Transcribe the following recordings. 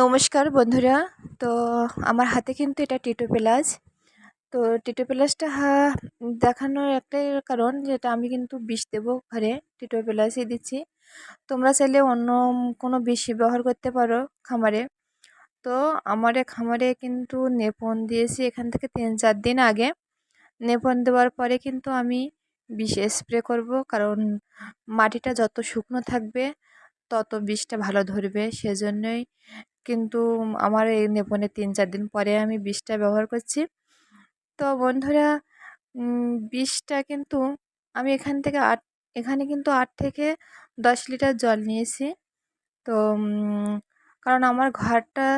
নমস্কার বন্ধুরা। তো আমার হাতে কিন্তু এটা টিটো প্লাস। তো টিটো প্লাসটা দেখানোর একটাই কারণ যেটা আমি কিন্তু বিষ দেবো ঘরে। টিটো প্লাসই দিচ্ছি। তোমরা চাইলে অন্য কোনো বিষ ব্যবহার করতে পারো খামারে। তো আমার খামারে কিন্তু নেপন দিয়েছি এখান থেকে তিন চার দিন আগে। নেপন দেওয়ার পরে কিন্তু আমি বিষ স্প্রে করব কারণ মাটিটা যত শুকনো থাকবে, তত বিষটা ভালো ধরবে। সেজন্যই কিন্তু আমার এই নেপনে তিন চার দিন পরে আমি বিষটা ব্যবহার করছি। তো বন্ধুরা বিষটা কিন্তু আমি এখান থেকে আট, এখানে কিন্তু আট থেকে দশ লিটার জল নিয়েছি। তো কারণ আমার ঘরটা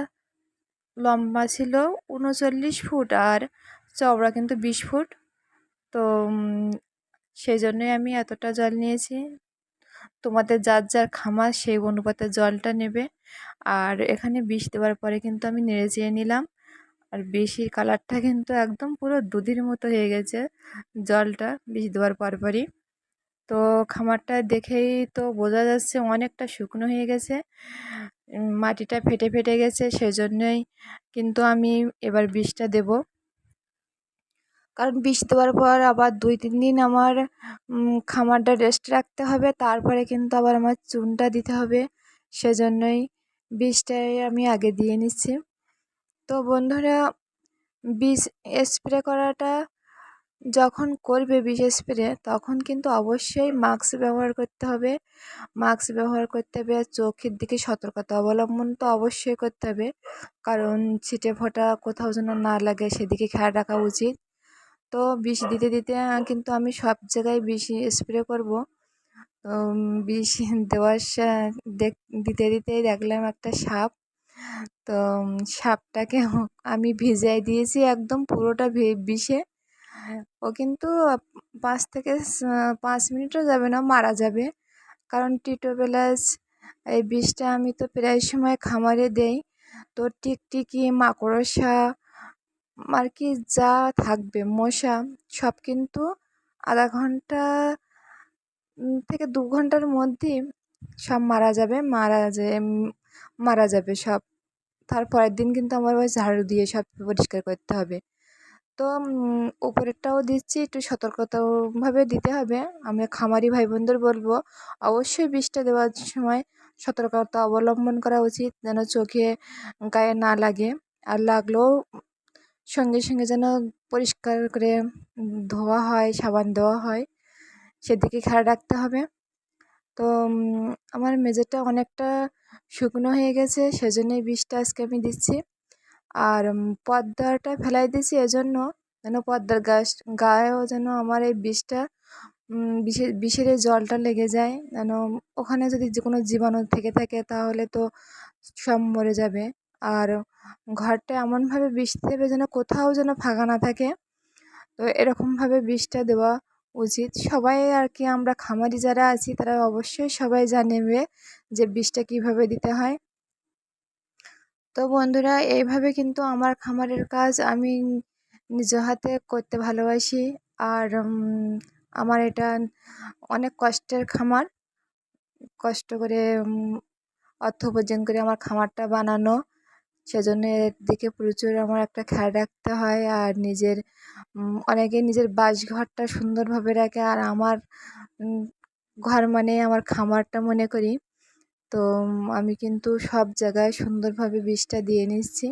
লম্বা ছিল উনচল্লিশ ফুট আর চওড়া কিন্তু বিশ ফুট। তো সেই জন্যই আমি এতটা জল নিয়েছি। তোমাদের যার যার খামার সেই অনুপাতে জলটা নেবে। আর এখানে বিষ দেওয়ার পরে কিন্তু আমি নেড়ে চেয়ে নিলাম। আর বেশির কালারটা কিন্তু একদম পুরো দুধের মতো হয়ে গেছে জলটা বিষ দেওয়ার পরপরই। তো খামারটা দেখেই তো বোঝা যাচ্ছে অনেকটা শুকনো হয়ে গেছে। মাটিটা ফেটে ফেটে গেছে, সেজন্যই কিন্তু আমি এবার বিষটা দেব। কারণ বিষ দেওয়ার পর আবার দুই, তিন দিন আমার খামারটা রেস্ট রাখতে হবে। তারপরে কিন্তু আবার আমার চুনটা দিতে হবে। সেজন্যই বিষটাই আমি আগে দিয়ে নিচ্ছি। তো বন্ধুরা বিষ স্প্রে করাটা যখন করবে বিষ স্প্রে তখন কিন্তু অবশ্যই মাস্ক ব্যবহার করতে হবে। মাস্ক ব্যবহার করতে হবে, চোখের দিকে সতর্কতা অবলম্বন তো অবশ্যই করতে হবে। কারণ ছিটে ফোটা কোথাও যেন না লাগে, সেদিকে খেয়াল রাখা উচিত। তো বিষ দিতে দিতে কিন্তু আমি সব জায়গায় বিষ স্প্রে করব। বিষ দেওয়ার দেখ, দিতে দিতেই দেখলাম একটা সাপ। তো সাপটাকে আমি ভিজাই দিয়েছি একদম পুরোটা বিষে। ও কিন্তু পাঁচ থেকে পাঁচ মিনিটও যাবে না, মারা যাবে। কারণ টিটোবেলাস, এই বিষটা আমি তো প্রায় সময় খামারে দেই। তো টিকটিকি, মাকড়সা আর কি যা থাকবে, মশা, সব কিন্তু আধা ঘণ্টা থেকে দু ঘণ্টার মধ্যেই সব মারা যাবে, মারা যে মারা যাবে সব। তারপরের দিন কিন্তু আমার ওই ঝাড়ু দিয়ে সব পরিষ্কার করতে হবে। তো উপরেরটাও দিচ্ছি, একটু সতর্কতাভাবে দিতে হবে। আমি খামারি ভাই বোনদের বলব, অবশ্যই বিষটা দেওয়ার সময় সতর্কতা অবলম্বন করা উচিত, যেন চোখে, গায়ে না লাগে। আর লাগলেও সঙ্গে সঙ্গে যেন পরিষ্কার করে ধোয়া হয়, সাবান দেওয়া হয়, সেদিকে খেয়াল রাখতে হবে। তো আমার মেঝেটা অনেকটা শুকনো হয়ে গেছে, সেজন্যই বিষটা আজকে আমি দিচ্ছি। আর পর্দাটা ফেলাই দিয়েছি এজন্য যেন পর্দার গাছ, গায়েও যেন আমার এই বিষটা বিষের বিষের জলটা লেগে যায়। যেন ওখানে যদি যে কোনো জীবাণু থেকে থাকে তাহলে তো সব মরে যাবে। আর ঘরটা এমনভাবে বিষ দেবে যেন কোথাও যেন ফাঁকা না থাকে। তো এরকমভাবে বিষটা দেওয়া উচিত। সবাই আর কি, আমরা খামারি যারা আছি, তারা অবশ্যই সবাই জানেবে যে বিষটা কীভাবে দিতে হয়। তো বন্ধুরা, এইভাবে কিন্তু আমার খামারের কাজ আমি নিজ হাতে করতে ভালোবাসি। আর আমার এটা অনেক কষ্টের খামার। কষ্ট করে অর্থ উপার্জন করে আমার খামারটা বানানো। সেজন্য দিকে প্রচুর আমার একটা খেয়াল রাখতে হয় আর নিজের অনেকে নিজের বাসঘরটা সুন্দরভাবে রাখে আর আমার ঘর মানে আমার খামারটা মনে করি। তো আমি কিন্তু সব জায়গায় সুন্দরভাবে বিষটা দিয়ে নিচ্ছি।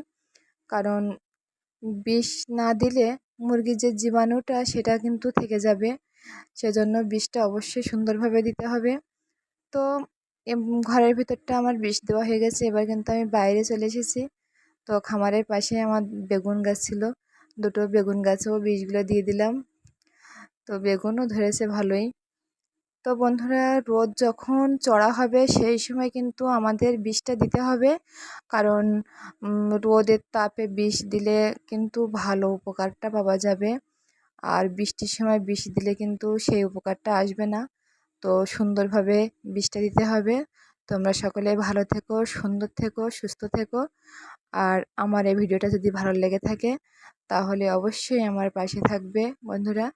কারণ, বিষ না দিলে মুরগির যে জীবাণুটা সেটা কিন্তু থেকে যাবে। সেজন্য বিষটা অবশ্যই সুন্দরভাবে দিতে হবে। তো ঘরের ভিতরটা আমার বিষ দেওয়া হয়ে গেছে। এবার কিন্তু আমি বাইরে চলে এসেছি। তো খামারের পাশে আমার বেগুন গাছ ছিল। দুটো বেগুন গাছেও বীজগুলো দিয়ে দিলাম। তো বেগুনও ধরেছে ভালোই। তো বন্ধুরা, রোদ যখন চড়া হবে, সেই সময় কিন্তু আমাদের বিষটা দিতে হবে। কারণ রোদের তাপে বিষ দিলে কিন্তু ভালো উপকারটা পাওয়া যাবে। আর বৃষ্টির সময় বিষ দিলে কিন্তু সেই উপকারটা আসবে না। তো সুন্দরভাবে বিষটা দিতে হবে। তোমরা সকলে ভালো থেকো, সুন্দর থেকো, সুস্থ থেকো। আর আমার এই ভিডিওটা যদি ভালো লেগে থাকে তাহলে অবশ্যই আমার পাশে থাকবে বন্ধুরা।